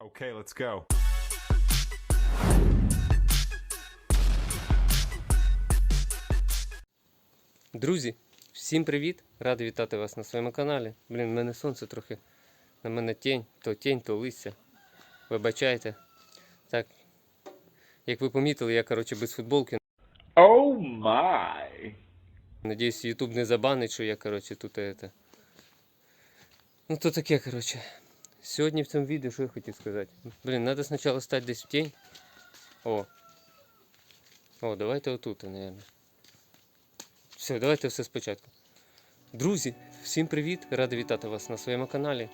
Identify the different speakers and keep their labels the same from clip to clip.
Speaker 1: Okay, let's go.
Speaker 2: Друзі, всім привіт! Радий вітати вас на своєму каналі. Блін, в мене сонце трохи. На мене тінь, то тінь, то листя. Вибачайте. Так. Як ви помітили, я, коротше, без футболки.
Speaker 3: Oh my.
Speaker 2: Надіюсь, YouTube не забанить, що я, коротше, тут это. Ну то таке, коротше. Сьогодні в цьому відео, що я хотів сказати. Блін, треба спочатку стати десь в тінь. О. О, давайте отут, наверное. Все, давайте все спочатку. Друзі, всім привіт! Радий вітати вас на своєму каналі.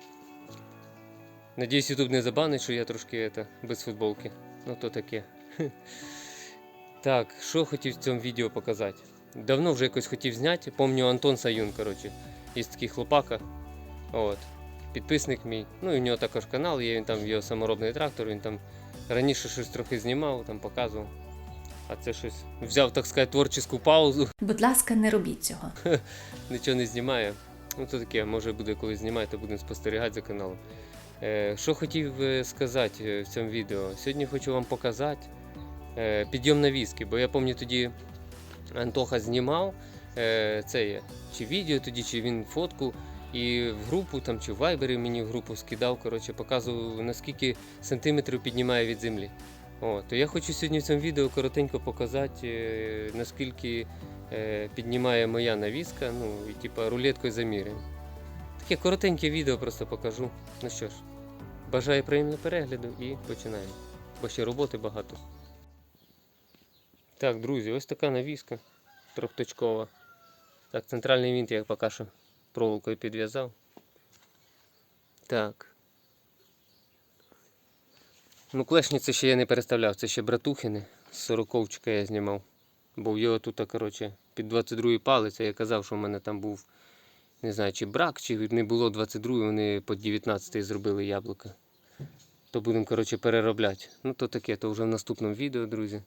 Speaker 2: Надіюсь, YouTube не забанить, що я трошки это, без футболки. Ну то таке. Так, що хотів в цьому відео показати? Давно вже якось хотів зняти. Помню Антон Саюн, коротше. Є такий хлопака. От. Підписник мій. Ну і в нього також канал є, він там його саморобний трактор, він там раніше щось трохи знімав, там показував. А це щось взяв, так сказати, творчу паузу.
Speaker 4: Будь ласка, не робіть цього.
Speaker 2: нічого не знімає. Ну то таке, може буде коли знімає, то будемо спостерігати за каналом. Е, що хотів е, сказати е, в цьому відео? Сьогодні хочу вам показати е, підйом на візки, бо я пам'ятаю тоді Антоха знімав е, це є, чи відео тоді, чи він фотку. І в групу там чи в вайбері мені в групу скидав, коротше, показував наскільки сантиметрів піднімає від землі. О, то я хочу сьогодні в цьому відео коротенько показати, е, наскільки е, піднімає моя навіска, ну і типа рулеткою заміряємо. Таке коротеньке відео просто покажу. Ну що ж, бажаю приємного перегляду і починаємо. Бо ще роботи багато. Так, друзі, ось така навіска трьохточкова. Так, центральний винт я поки що проволокою підв'язав. Так. Ну, клешні ще я не переставляв, це ще братухини. З сороковчика я знімав. Бо в його тут, коротше, під 22 палець, я казав, що в мене там був, не знаю, чи брак, чи не було 22, вони по 19 зробили яблука. То будемо, коротше, переробляти. Ну, то таке, то вже в наступному відео, друзі.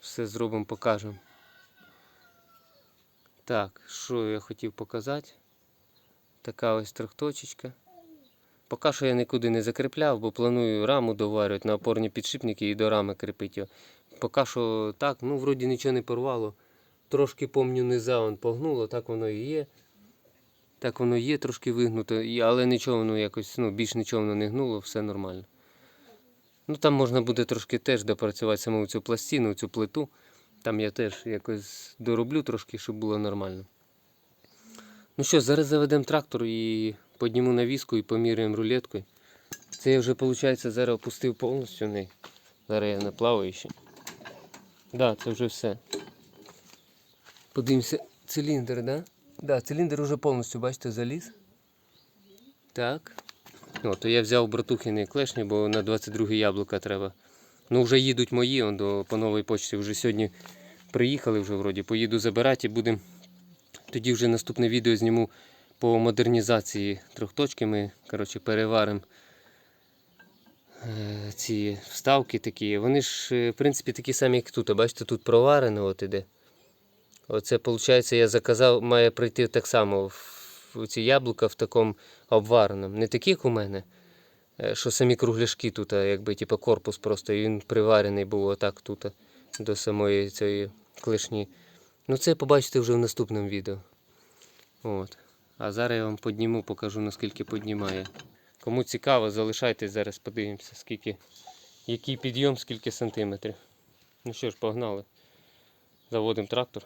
Speaker 2: Все зробимо, покажемо. Так, що я хотів показати? Така ось трьохточечка. Поки що я нікуди не закріпляв, бо планую раму доварювати на опорні підшипники і до рами кріпити. Поки що так, ну вроді нічого не порвало. Трошки помню низа он погнуло, так воно і є. Так воно є, трошки вигнуто, але нічого воно якось, ну, більш нічого воно не гнуло, все нормально. Ну там можна буде трошки теж допрацювати саму цю пластину, цю плиту. Там я теж якось дороблю трошки, щоб було нормально. Ну що, зараз заведемо трактор і підніму навіску і поміряємо рулеткою. Це я вже, виходить, зараз опустив повністю в неї. Зараз я не плаваю ще. Так, да, це вже все. Подивимося, циліндр, так? Да? Да, циліндр вже повністю, бачите, заліз. Так. О, то я взяв братухини клешні, бо на 22 яблука треба. Ну, вже їдуть мої, он до, по новій почті. Вже сьогодні приїхали вже вроді. Поїду забирати і будемо. Тоді вже наступне відео зніму по модернізації трьохточки. Ми коротше, переваримо е, ці вставки такі. Вони ж, е, в принципі, такі самі, як тут. Бачите, тут проварено от іде. Оце, виходить, я заказав, має прийти так само в, ці яблука в такому обвареному. Не такі, як у мене, що самі кругляшки тут, якби типу, корпус просто, і він приварений був отак тут до самої цієї клешні. Ну це побачите вже в наступному відео. От. А зараз я вам підніму, покажу наскільки піднімає. Кому цікаво, залишайтесь зараз, подивимося, скільки, який підйом, скільки сантиметрів. Ну що ж, погнали. Заводимо трактор.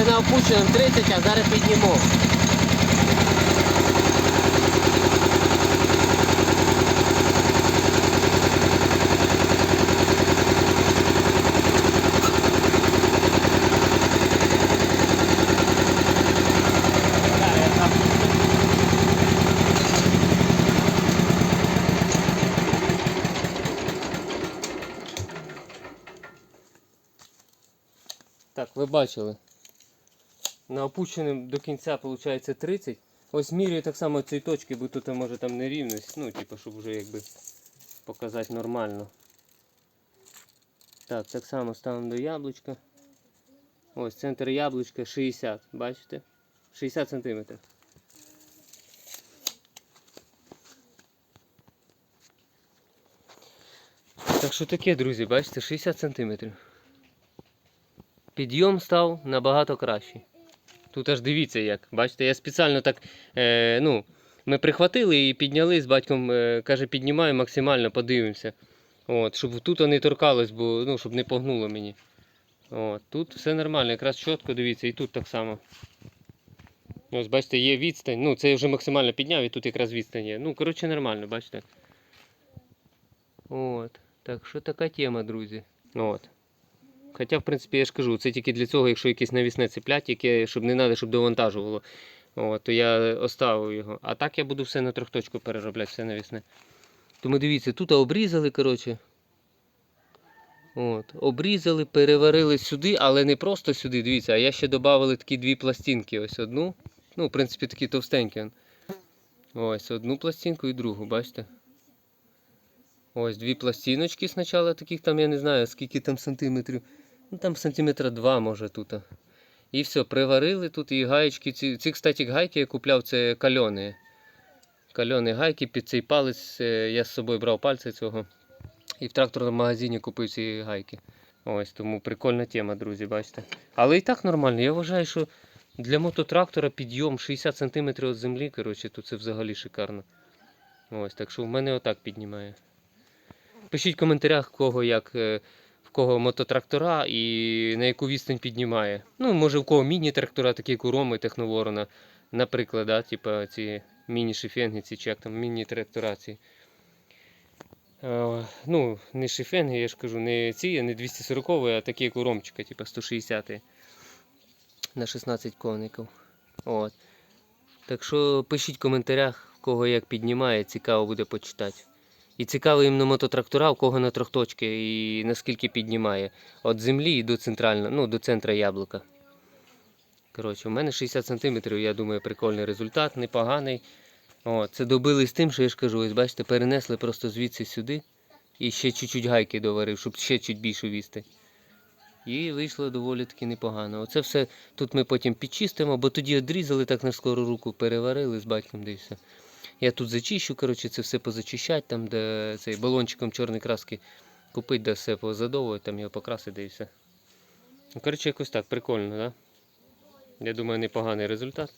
Speaker 2: Це на опущеному 30, а зараз піднімо. Так, ви бачили. На опущеним до кінця виходить 30. Ось міряю так само цієї точки, бо тут може там нерівність. Ну, типу, щоб вже якби показати нормально. Так, так само ставимо до яблучка. Ось центр яблучка 60, бачите? 60 сантиметрів. Так що таке, друзі, бачите, 60 сантиметрів. Підйом став набагато кращий. Тут аж дивіться як. Бачите, я спеціально так. Е, ну, ми прихватили і підняли з батьком, е, каже, піднімаю максимально, подивимося. От, щоб тут не торкалось, бо ну, щоб не погнуло мені. От, тут все нормально, якраз чітко дивіться, і тут так само. Ось бачите, є відстань. Ну, це я вже максимально підняв, і тут якраз відстань є. Ну, коротше, нормально, бачите. От. Так що така тема, друзі. От. Хоча, в принципі, я ж кажу, це тільки для цього, якщо якесь навісне цеплять, яке, щоб не треба, щоб довантажувало. От, то я оставив його. А так я буду все на трьохточку переробляти, все навісне. Тому дивіться, тут обрізали, коротше. От, обрізали, переварили сюди, але не просто сюди, дивіться, а я ще додавали такі дві пластинки. Ось одну. Ну, в принципі, такі товстенькі. Ось одну пластинку і другу, бачите? Ось дві пластиночки спочатку, таких там, я не знаю, скільки там сантиметрів. Ну там сантиметра два, може тут. І все, приварили тут і гаєчки. Ці, ці кстати, гайки я купляв, це кальони. Кальони гайки під цей палець. е, Я з собою брав пальці цього. І в тракторному магазині купив ці гайки. Ось, тому прикольна тема, друзі, бачите. Але і так нормально. Я вважаю, що для мототрактора підйом 60 см від землі, коротше, то це взагалі шикарно. Ось, так що в мене отак піднімає. Пишіть в коментарях, кого як, е, кого мототрактора і на яку відстань піднімає. Ну, може, в кого міні-трактора, такі як у Роми Техноворона, наприклад, да, типа ці міні-шифенги, чи як там міні-трактора ці. Е, ну, не шифенги, я ж кажу, не ці, не 240, а такі як у Ромчика, типа 160 на 16 коників. От. Так що пишіть в коментарях, в кого як піднімає, цікаво буде почитати. І цікаво іменно мототрактора, у кого на трьохточки і наскільки піднімає. Від землі і до центрального, ну, до центра яблука. Коротше, у мене 60 см, я думаю, прикольний результат, непоганий. О, це добились тим, що я ж кажу, ось бачите, перенесли просто звідси сюди. І ще чуть-чуть гайки доварив, щоб ще чуть більшу вісти. І вийшло доволі таки непогано. Оце все тут ми потім підчистимо, бо тоді одрізали так на скору руку, переварили з батьком де і все. Я тут зачищу, коротше, це все позачищать, там, де цей балончиком чорної краски купить, де все позадовувати, там його покрасити і все. Ну, коротше, якось так, прикольно, да? Я думаю, непоганий результат.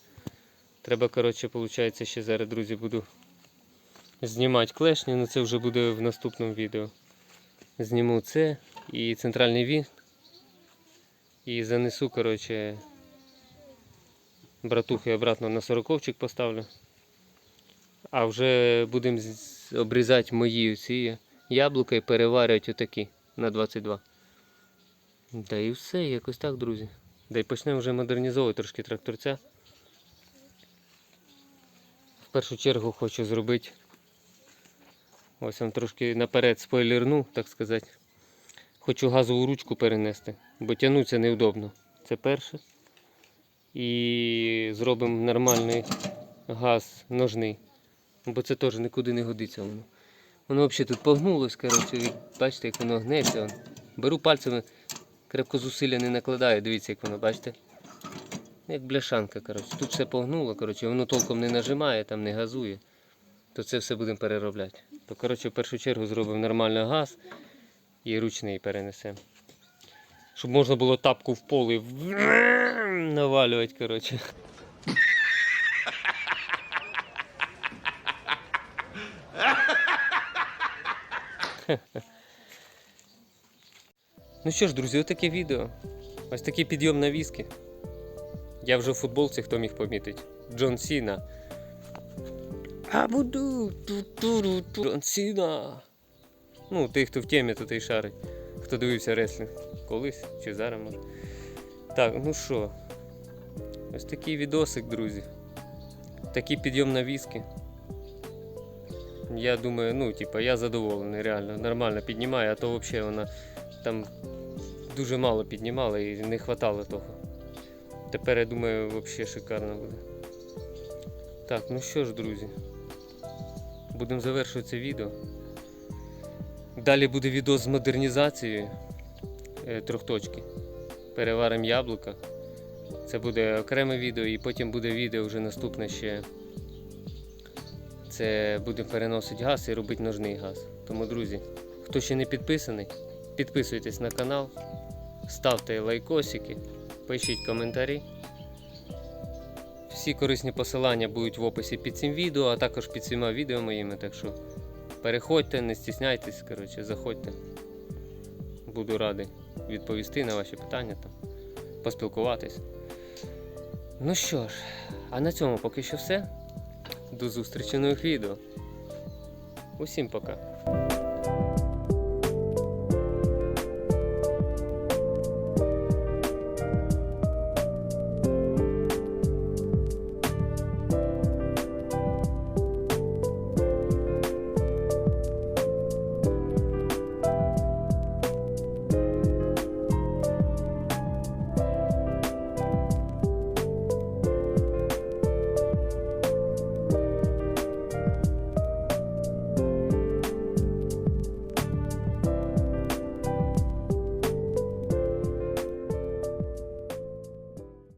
Speaker 2: Треба, коротше, виходить, ще зараз, друзі, буду знімати клешню, але це вже буде в наступному відео. Зніму це і центральний вінт. І занесу, коротше, братухи обратно на сороковчик поставлю. А вже будемо обрізати мої ці яблука і переварювати отакі на 22. Да і все, якось так, друзі. Да і почнемо вже модернізовувати трошки тракторця. В першу чергу хочу зробити. Ось вам трошки наперед спойлерну, так сказати. Хочу газову ручку перенести, бо тягнуться невдобно. Це перше. І зробимо нормальний газ ножний. Бо це теж нікуди не годиться воно. Воно взагалі тут погнулось, коротше, бачите, як воно гнеться. Беру пальцями, крепко зусилля не накладаю, дивіться, як воно, бачите? Як бляшанка, коротше. Тут все погнуло, коротше, воно толком не нажимає, там не газує. То це все будемо переробляти. То, коротше, в першу чергу зробимо нормальний газ і ручний перенесемо. Щоб можна було тапку в поле навалювати, коротше. Ну що ж, друзі, отаке відео. Ось такий підйом на візки. Я вже в футболці, хто міг помітити. Джон Сіна. Абуду, ту-туру. Джон Сіна. Ну, той, хто в темі, то той шарить. Хто дивився реслінг колись чи зараз може. Так, ну що. Ось такий відосик, друзі. Такий підйом на візки. Я думаю, ну, типа, я задоволений, реально. Нормально піднімає, а то взагалі вона там дуже мало піднімали і не хватало того. Тепер я думаю, взагалі шикарно буде. Так, ну що ж, друзі. Будемо завершувати це відео. Далі буде відео з модернізацією е, трьохточки. Переваримо яблука. Це буде окреме відео, і потім буде відео вже наступне ще. Це будемо переносити газ і робити ножний газ. Тому, друзі, хто ще не підписаний, підписуйтесь на канал, ставте лайкосики, пишіть коментарі. Всі корисні посилання будуть в описі під цим відео, а також під цими відео моїми. Так що переходьте, не стісняйтесь, коротше, заходьте. Буду радий відповісти на ваші питання, там, поспілкуватись. Ну що ж, а на цьому поки що все. До зустрічі нових відео. Усім пока.